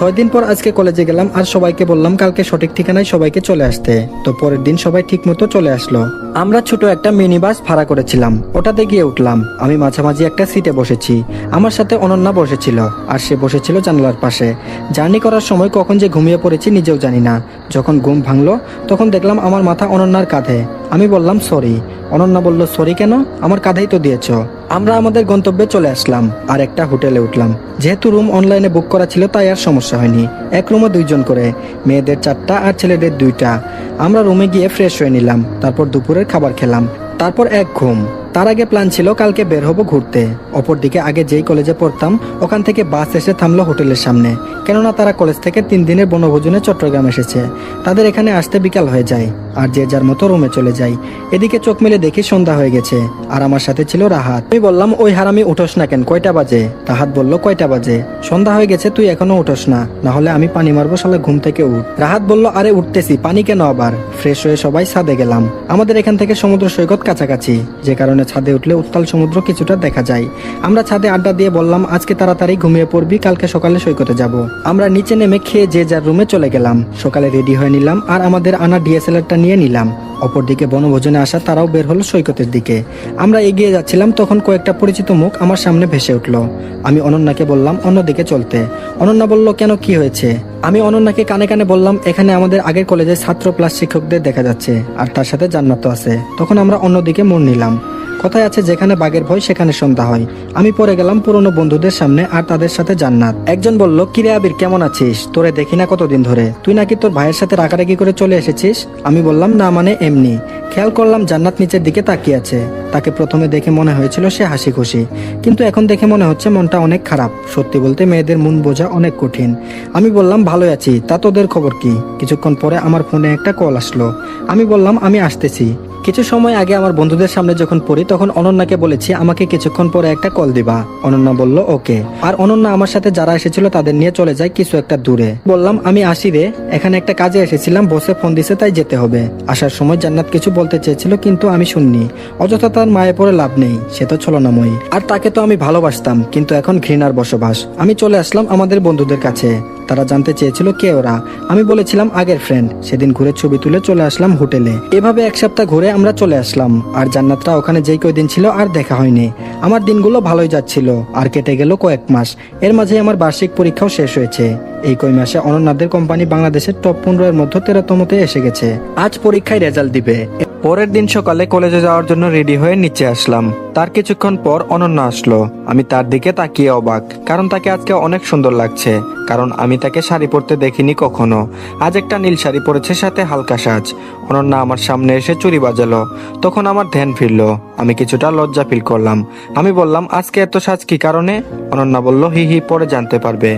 ছয় দিন পর আজকে কলেজে গেলাম আর সবাইকে বললাম কালকে সঠিক ঠিকানায় সবাইকে চলে আসতে। তো পরের দিন সবাই ঠিক মতো চলে আসলো। আমরা ছোট একটা মিনি বাস ভাড়া করেছিলাম। ওটাতে গিয়ে উঠলাম। আমি মাঝামাঝি একটা সিটে বসেছি। আমার সাথে অনন্যা বসেছিল আর সে বসেছিল জানলার পাশে। জার্নি করার সময় কখন যে ঘুমিয়ে পড়েছি নিজেও জানি না। যখন ঘুম ভাঙলো, তখন দেখলাম আমার মাথা অনন্যার কাঁধে। আমি বললাম, সরি। অনন্যা বলল, সরি কেন? আমার কাঁধাই তো দিয়েছ। আমরা আমাদের গন্তব্যে চলে আসলাম আর একটা হোটেলে উঠলাম। যেহেতু রুম অনলাইনে বুক করা ছিল, তাই আর সমস্যা হয়নি। এক রুমে দুইজন করে, মেয়েদের চারটা আর ছেলেদের দুইটা। আমরা রুমে গিয়ে ফ্রেশ হয়ে নিলাম, তারপর দুপুরের খাবার খেলাম। তারপর এক ঘুম। তার আগে প্ল্যান ছিল কালকে বের হব ঘুরতে। অপরদিকে আগে যেই কলেজে পড়তাম, ওখান থেকে বাস এসে থামলো হোটেলের সামনে। কেননা তারা কলেজ থেকে তিন দিনের বনভোজনে চট্টগ্রাম এসেছে। তাদের এখানে আসতে বিকাল হয়ে যায়, আর যে যার মতো রুমে চলে যায়। এদিকে চোখ মেলে দেখি সন্ধ্যা হয়ে গেছে, আর আমার সাথে ছিল রাহাত। আমি বললাম, ওই হারামি উঠোস না কেন, কয়টা বাজে? রাহাত বলল, কয়টা বাজে? সন্ধ্যা হয়ে গেছে, তুই এখনও উঠোস না না হলে আমি পানি মারবো, শালা ঘুম থেকে উঠ। রাহাত বলল, আরে উঠতেছি, পানি কেন আবার? ফ্রেশ হয়ে সবাই ছাদে গেলাম। আমাদের এখান থেকে সমুদ্র সৈকত কাছাকাছি, যে কারণে ছাদে উঠলে উত্তাল সমুদ্র কিছুটা দেখা যায়। আমরা ছাদে আড্ডা দিয়ে বললাম, আজকে তাড়াতাড়ি ঘুমিয়ে পড়বি, কালকে সকালে সৈকতে যাব। আমরা নিচে নেমে খেয়ে যে যার রুমে চলে গেলাম। সকালে রেডি হয়ে নিলাম আর আমাদের আনা ডিএসএলআরটা নিয়ে নিলাম। অপরদিকে বনভোজনে আসা তারাও বের হলো সৈকতের দিকে। আমরা এগিয়ে যাচ্ছিলাম, তখন কয়েকটা পরিচিত মুখ আমার সামনে ভেসে উঠল। আমি অনন্যাকে বললাম, অন্যদিকে চলতে। অনন্যা বলল, কেন, কি হয়েছে? আমি অনন্যাকে কানে কানে বললাম, এখানে আমাদের আগের কলেজের ছাত্র প্লাস শিক্ষকদের দেখা যাচ্ছে, আর তার সাথে জান্নাত আছে। তখন আমরা অন্যদিকে মোড় নিলাম। কথায় আছে, যেখানে বাঘের ভয়, সেখানে সন্ধ্যা হয়। আমি পরে গেলাম পুরনো বন্ধুদের সামনে আর তাদের সাথে জান্নাত। একজন বলল, কিরে আবির, কেমন আছিস? তোরে দেখি না কতদিন ধরে। তুই নাকি তোর ভাইয়ের সাথে রাগারাগি করে চলে এসেছিস? আমি বললাম, না মানে এমনি। খেয়াল করলাম, জান্নাত নিচের দিকে তাকিয়ে আছে। তাকে প্রথমে দেখে মনে হয়েছিল সে হাসি খুশি কিন্তু এখন দেখে মনে হচ্ছে, মনটা অনেক খারাপ। সত্যি বলতে, মেয়েদের মন বোঝা অনেক কঠিন। আমি বললাম, ভালোই আছি। তা তোদের খবর কি? কিছুক্ষণ পরে আমার ফোনে একটা কল আসলো। আমি বললাম, আমি আসতেছি। কিছু সময় আগে আমার বন্ধুদের সামনে যখন পড়ি, তখন অনন্যাকে বলেছি, আমাকে কিছুক্ষণ পরে একটা কল দিবা। অনন্যা বলল, ওকে। আর অনন্যা আমার সাথে যারা এসেছিল, তাদের নিয়ে চলে যায় কিছু একটা দূরে। বললাম, আমি আসি রে। এখানে একটা কাজে এসেছিলাম, বসে ফোন দিছে, তাই যেতে হবে। আসার সময় জান্নাত কিছু বলতে চেয়েছিল, কিন্তু আমি শুননি। অযথা তার মায়ে পড়ে লাভ নেই, সে তো ছলনাময়ী। আর তাকে তো আমি ভালোবাসতাম, কিন্তু এখন ঘৃণার বসবাস। আমি চলে আসলাম আমাদের বন্ধুদের কাছে। তারা জানতে চেয়েছিল কে ওরা। আমি বলেছিলাম আগের ফ্রেন্ড সেদিন ঘুরে ছবি তুলে চলে আসলাম হোটেলে। এভাবে এক সপ্তাহ ঘুরে আমরা চলে আসলাম। আর জান্নাতরা ওখানে যেই কয়দিন ছিল আর দেখা হয়নি। আমার দিনগুলো ভালোই যাচ্ছিল। আর কেটে গেল কয়েক মাস। এর মাঝে আমার বার্ষিক পরীক্ষাও শেষ হয়েছে। এই কই মাসে অনন্যাদের কোম্পানি বাংলাদেশের টপ পনেরো এর মধ্যে তেরোতমতে এসে গেছে। আজ পরীক্ষায় রেজাল্ট দিবে। পরের দিন সকালে কলেজে যাওয়ার জন্য রেডি হয়ে নিচে আসলাম। তার কিছুক্ষণ পর অনন্য আসলো। আমি তার দিকে তাকিয়ে অবাক, কারণ তাকে আজকে অনেক সুন্দর লাগছে, কারণ আমি তাকে শাড়ি পরতে দেখিনি কখনো। আজ একটা নীল শাড়ি পরেছে, সাথে হালকা সাজ। অনন্যা আমার সামনে এসে চুরি বাজালো। তখন আমার ধ্যান ফিরলো, আমি কিছুটা লজ্জা ফিল করলাম। আমি বললাম, আজকে এত সাজ কি কারণে? অনন্যা বলল, হি হি, পরে জানতে পারবে।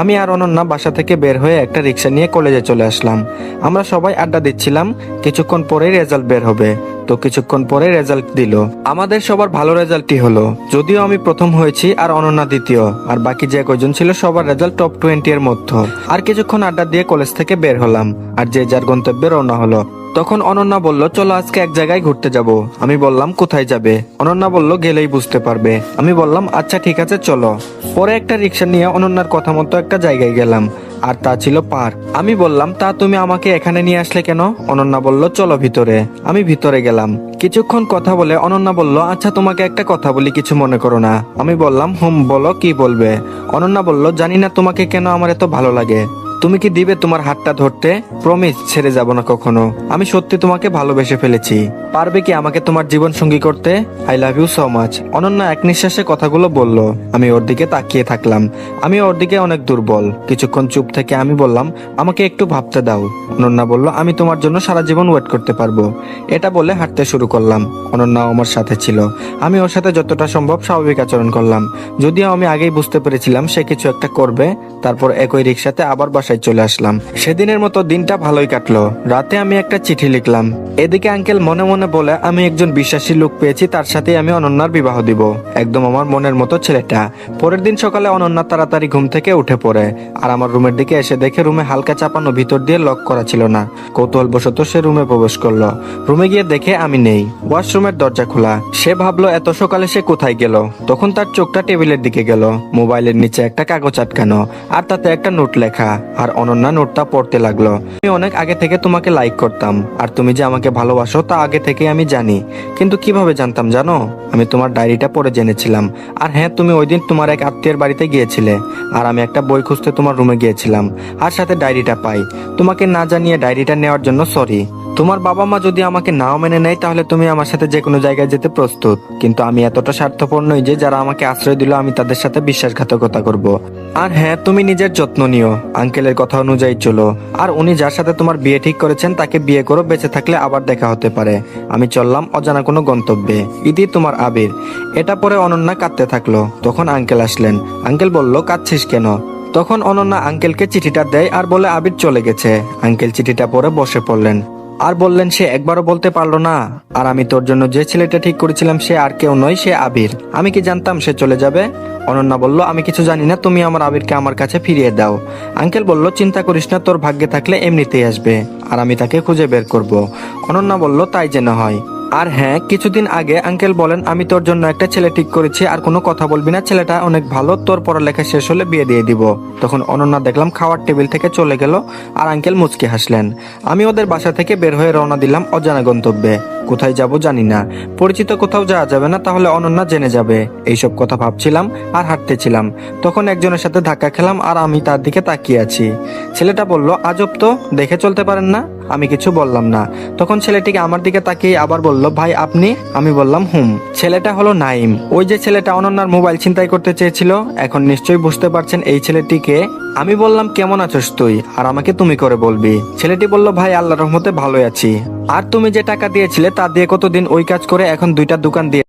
আমি আর অনন্যা বাসা থেকে বের হয়ে একটা রিক্সা নিয়ে কলেজে চলে আসলাম। আমরা সবাই আড্ডা দিচ্ছিলাম, কিছুক্ষণ পরেই রেজাল্ট বের হবে। তো কিছুক্ষণ পরে রেজাল্ট দিল। আমাদের সবার ভালো রেজাল্টই হলো। যদিও আমি প্রথম হয়েছি আর অনন্যা দ্বিতীয়, আর বাকি যে কয়জন ছিল সবার রেজাল্ট টপ টোয়েন্টি এর মধ্যে। আর কিছুক্ষণ আড্ডা দিয়ে কলেজ থেকে বের হলাম, আর যে যার গন্তব্যে রওনা হলো। তখন অনন্যা বলল, চলো আজকে এক জায়গায় ঘুরতে যাব। আমি বললাম, কোথায় যাবে? অনন্যা বলল, গেলেই বুঝতে পারবে। আমি বললাম আচ্ছা ঠিক আছে, চলো। পরে একটা রিক্সা নিয়ে অনন্যার কথা মতো একটা জায়গায় গেলাম, আর তা ছিল পার্ক। আমি বললাম, তা তুমি আমাকে এখানে নিয়ে আসলে কেন? অনন্যা বলল, চলো ভিতরে। আমি ভিতরে গেলাম। কিছুক্ষণ কথা বলে অনন্যা বলল আচ্ছা তোমাকে একটা কথা বলি, কিছু মনে করো না। আমি বললাম, হুম, বলো, কি বলবে? অনন্যা বলল, জানি না তোমাকে কেন আমার এত ভালো লাগে। তুমি কি দিবে তোমার হাতটা ধরতে? প্রমিস ছেড়ে যাব না কখনো। আমি সত্যি তোমাকে ভালোবেসে ফেলেছি। পারবে কি আমাকে তোমার জীবন সঙ্গী করতে? I love you so much Ananya এক নিঃশ্বাসে কথাগুলো বলল। আমি ওর দিকে তাকিয়ে থাকলাম। আমি ওর দিকে অনেক দুর্বল। কিছুক্ষণ চুপ থেকে আমি বললাম, আমাকে একটু ভাবতে দাও। অনন্যা বলল, আমি তোমার জন্য সারা জীবন ওয়েট করতে পারব। এটা বলে হাঁটতে শুরু করলাম। অনন্যাও আমার সাথে ছিল। আমি ওর সাথে যতটা সম্ভব স্বাভাবিক আচরণ করলাম। যদিও আমি আগেই বুঝতে পেরেছিলাম সে কিছু একটা করবে, তারপর একই রিক্সাতে আবার বাসায় বাসায় চলে আসলাম। সেদিনের মতো দিনটা ভালোই কাটলো। রাতে আমি একটা চিঠি লিখলাম। এদিকে আঙ্কেল মনে মনে বলে, আমি একজন বিশ্বাসী লোক পেয়েছি, তার সাথে আমি অনন্যার বিবাহ দিব। একদম আমার মনের মতো ছেলেটা। পরের দিন সকালে অনন্যা তাড়াতাড়ি ঘুম থেকে উঠে পড়ে। আর আমার রুমের দিকে এসে দেখে রুমে হালকা চাপানো ভিতর দিয়ে লক করা ছিল না। কৌতূহল বশত সে রুমে প্রবেশ করল। রুমে গিয়ে দেখে আমি নেই। ওয়াশরুমের দরজা খোলা। সে ভাবলো, এত সকালে সে কোথায় গেল? তখন তার চোখটা টেবিলের দিকে গেল। মোবাইলের নিচে একটা কাগজ আটকানো, আর তাতে একটা নোট লেখা। আর অনন্যা নোটটা পড়তে লাগল। আমি অনেক আগে থেকে তোমাকে লাইক করতাম, আর তুমি যে আমাকে ভালোবাসো তা আগে থেকে আমি জানি। কিন্তু কীভাবে জানতাম জানো? আমি তোমার ডায়েরিটা পড়ে জেনেছিলাম। আর হ্যাঁ তুমি ওই দিন তোমার এক আত্মীয়ের বাড়িতে গিয়েছিলে, আর আমি একটা বই খুঁজতে তোমার রুমে গিয়েছিলাম। আর সাথে ডায়েরিটা পাই। তোমাকে না জানিয়ে ডায়েরিটা নেওয়ার জন্য সরি তোমার বাবা মা যদি আমাকে নাও মেনে নেয়, তাহলে তুমি আমার সাথে যে কোনো জায়গায় যেতে প্রস্তুত। কিন্তু আমি এতটা স্বার্থপর নই যে যারা আমাকে আশ্রয় দিল, আমি তাদের সাথে বিশ্বাসঘাতকতা করব। আর হ্যাঁ তুমি নিজের যত্ন নিও। আঙ্কেলের কথা অনুযায়ী চলো। আর উনি যার সাথে তোমার বিয়ে ঠিক করেছেন, তাকে বিয়ে করো, বেঁচে থাকলে আবার দেখা হতে পারে। আমি চললাম অজানা কোনো গন্তব্যে। ইতি তোমার আবির। এটা পরে অনন্যা কাঁদতে থাকল। তখন আঙ্কেল আসলেন। আঙ্কেল বলল, কাঁদছিস কেন? তখন অনন্যা আঙ্কেলকে চিঠিটা দেয় আর বলে, আবির চলে গেছে। আঙ্কেল চিঠিটা পরে বসে পড়লেন। আর বললেন, সে একবারও বলতে পারল না। আর আমি তোর জন্য যে ছেলেটা ঠিক করেছিলাম, সে আর কেউ নয়, সে আবির। আমি কি জানতাম সে চলে যাবে? অনন্যা বলল, আমি কিছু জানি না, তুমি আমার আবিরকে আমার কাছে ফিরিয়ে দাও। আঙ্কেল বলল, চিন্তা করিস না, তোর ভাগ্যে থাকলে এমনিতেই আসবে। আর আমি তাকে খুঁজে বের করব। অনন্যা বলল, তাই যেন হয়। আর হ্যাঁ কিছুদিন আগে আঙ্কেল বলেন, আমি তোর জন্য একটা ছেলে ঠিক করেছি, আর কোনো কথা বলবি না। ছেলেটা অনেক ভালো, তোর পড়ালেখা শেষ হলে বিয়ে দিয়ে দিব। তখন অনন্যা দেখলাম খাওয়ার টেবিল থেকে চলে গেল আর আঙ্কেল মুচকে হাসলেন। আমি ওদের বাসা থেকে বের হয়ে রওনা দিলাম অজানা গন্তব্যে। কোথায় যাব জানি না। পরিচিত কোথাও যাওয়া যাবে না, তাহলে অনন্যা জেনে যাবে। এইসব কথা ভাবছিলাম আর হাঁটতেছিলাম। তখন একজনের সাথে ধাক্কা খেলাম আর আমি তার দিকে তাকিয়ে আছি। ছেলেটা বলল, আজব তো, দেখে চলতে পারেন না? আমি কিছু বললাম না। তখন ছেলেটিকে আমার দিকে তাকিয়ে আবার বলল, ভাই, আপনি? আমি বললাম, হুম। ছেলেটা হলো নাইম। ওই যে ছেলেটা অনন্যার মোবাইল ছিনতাই করতে চেয়েছিল, এখন নিশ্চয়ই বুঝতে পারছেন এই ছেলেটিকে। আমি বললাম, কেমন আছোস তুই? আর আমাকে তুমি করে বলবি? ছেলেটি বলল, ভাই আল্লাহ রহমতে ভালোই আছি। আর তুমি যে টাকা দিয়েছিলে তা দিয়ে কতদিন ওই কাজ করে এখন দুইটা দোকান দিয়ে